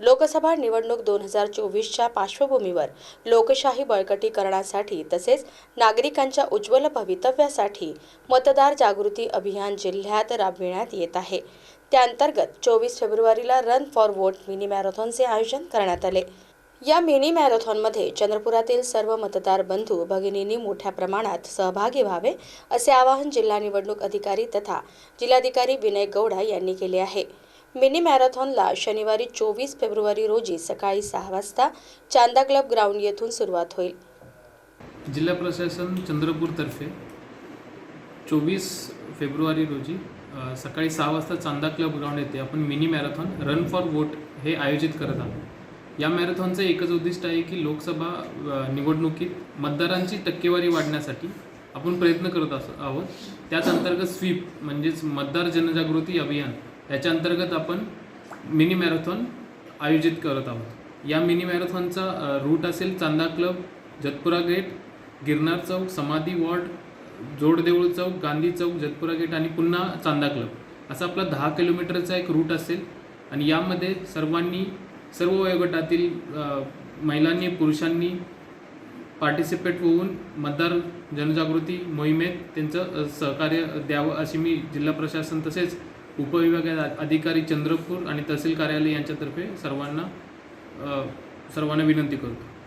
लोकसभा निवडणूक दोन हजार चोवीसच्या पार्श्वभूमीवर लोकशाही बळकटीकरणासाठी तसेच नागरिकांच्या उज्ज्वल भवितव्यासाठी मतदार जागृती अभियान जिल्ह्यात राबविण्यात येत आहे. त्याअंतर्गत चोवीस फेब्रुवारीला रन फॉर वोट मिनी मॅरेथॉनचे आयोजन करण्यात आले. या मिनी मॅरेथॉनमध्ये चंद्रपुरातील सर्व मतदार बंधू भगिनींनी मोठ्या प्रमाणात सहभागी व्हावे असे आवाहन जिल्हा निवडणूक अधिकारी तथा जिल्हाधिकारी विनय गौडा यांनी केले आहे. मिनी मॅरेथॉनला शनिवारी चोवीस फेब्रुवारी रोजी सकाळी सहा वाजता चांदा क्लब ग्राउंड येथून सुरुवात होईल. जिल्हा प्रशासन चंद्रपूरतर्फे चोवीस फेब्रुवारी रोजी सकाळी सहा वाजता चांदा क्लब ग्राउंड येथे आपण mini marathon run for vote हे आयोजित करत आहोत. या मॅरेथॉनचं एकच उद्दिष्ट आहे की लोकसभा निवडणुकीत मतदारांची टक्केवारी वाढण्यासाठी आपण प्रयत्न करत असो आहोत. त्याच अंतर्गत स्वीप म्हणजेच मतदार जनजागृती अभियान याच्या अंतर्गत आपण मिनी मॅरेथॉन आयोजित करत आहोत. या मिनी मॅरेथॉनचा रूट असेल Chanda club Jatpura gate Girnar Chowk Samadhi ward Joddeul Chowk Gandhi Chowk Jatpura gate आणि पुन्हा चांदा क्लब. असा आपला दहा किलोमीटरचा एक रूट असेल. आणि यामध्ये सर्वांनी सर्व वयोगटातील महिलांनी पुरुषांनी पार्टिसिपेट होऊन मतदार जनजागृती मोहिमेत त्यांचं सहकार्य द्यावं अशी मी जिल्हा प्रशासन तसेच उपविभागीय अधिकारी चंद्रपूर आणि तहसील कार्यालय यांच्यातर्फे सर्वांना सर्वांना विनंती करतो.